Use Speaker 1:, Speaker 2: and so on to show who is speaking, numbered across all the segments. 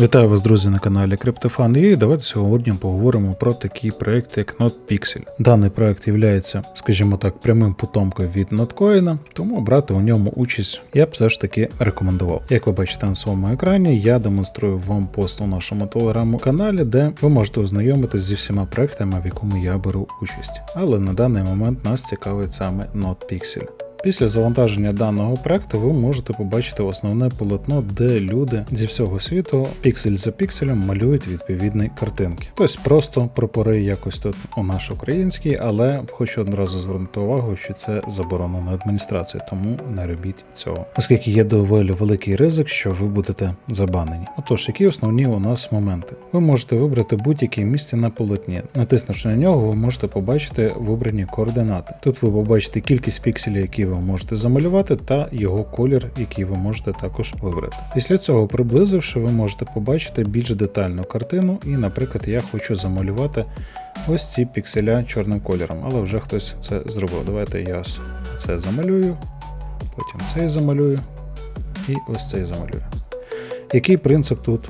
Speaker 1: Вітаю вас, друзі, на каналі CryptoFan і давайте сьогодні поговоримо про такий проект, як NotPixel. Даний проект є, скажімо так, прямим потомкою від Notcoin, тому брати у ньому участь я б все ж таки рекомендував. Як ви бачите на своєму екрані, я демонструю вам пост у нашому телеграм-каналі, де ви можете ознайомитись зі всіма проектами, в якому я беру участь. Але на даний момент нас цікавить саме NotPixel. Після завантаження даного проекту ви можете побачити основне полотно, де люди зі всього світу піксель за пікселем малюють відповідні картинки. Тобто просто прапори якось тут у наш український, але хочу одразу звернути увагу, що це заборонено адміністрацією, тому не робіть цього, оскільки є доволі великий ризик, що ви будете забанені. Отож, які основні у нас моменти? Ви можете вибрати будь-яке місце на полотні. Натиснувши на нього, ви можете побачити вибрані координати. Тут ви побачите кількість пікселів, які ви можете замалювати, та його колір, який ви можете також вибрати. Після цього, приблизивши, ви можете побачити більш детальну картину, і, наприклад, я хочу замалювати ось ці пікселя чорним кольором, але вже хтось це зробив. Давайте я це замалюю, потім цей замалюю і ось цей замалюю. Який принцип тут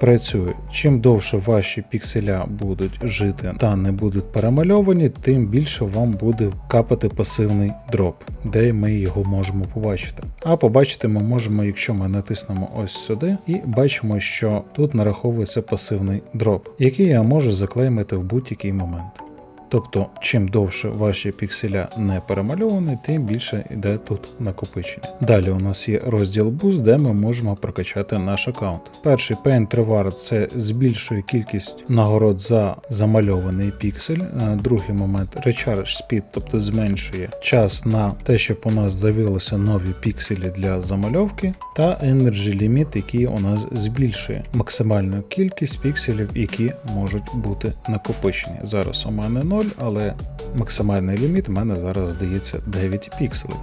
Speaker 1: працює. Чим довше ваші пікселя будуть жити та не будуть перемальовані, тим більше вам буде капати пасивний дроп, де ми його можемо побачити. А побачити ми можемо, якщо ми натиснемо ось сюди, і бачимо, що тут нараховується пасивний дроп, який я можу заклеймити в будь-який момент. Тобто, чим довше ваші пікселя не перемальовані, тим більше йде тут накопичення. Далі у нас є розділ Boost, де ми можемо прокачати наш аккаунт. Перший Paint Reward – це збільшує кількість нагород за замальований піксель. Е, Другий момент Recharge Speed, тобто зменшує час на те, щоб у нас з'явилися нові пікселі для замальовки, та Energy Limit, який у нас збільшує максимальну кількість пікселів, які можуть бути накопичені. Зараз у мене 0, але максимальний ліміт у мене зараз здається 9 пікселів.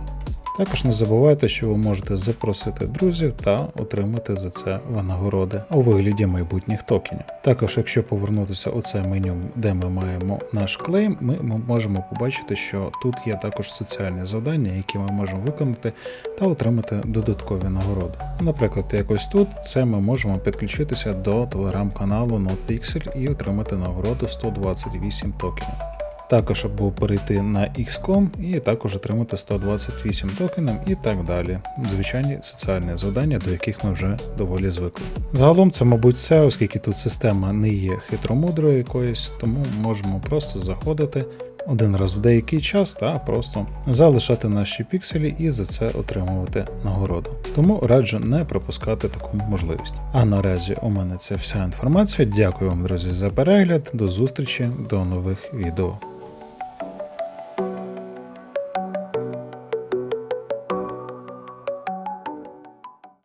Speaker 1: Також не забувайте, що ви можете запросити друзів та отримати за це винагороди у вигляді майбутніх токенів. Також, якщо повернутися у це меню, де ми маємо наш клейм, ми можемо побачити, що тут є також соціальні завдання, які ми можемо виконати та отримати додаткові нагороди. Наприклад, якось тут це ми можемо підключитися до телеграм-каналу NotPixel і отримати нагороду 128 токенів. Також або перейти на XCOM і також отримати 128 токенів і так далі. Звичайні соціальні завдання, до яких ми вже доволі звикли. Загалом це, мабуть, все, оскільки тут система не є хитромудрою якоюсь, тому можемо просто заходити один раз в деякий час та просто залишати наші пікселі і за це отримувати нагороду. Тому раджу не пропускати таку можливість. А наразі у мене це вся інформація. Дякую вам, друзі, за перегляд. До зустрічі, до нових відео.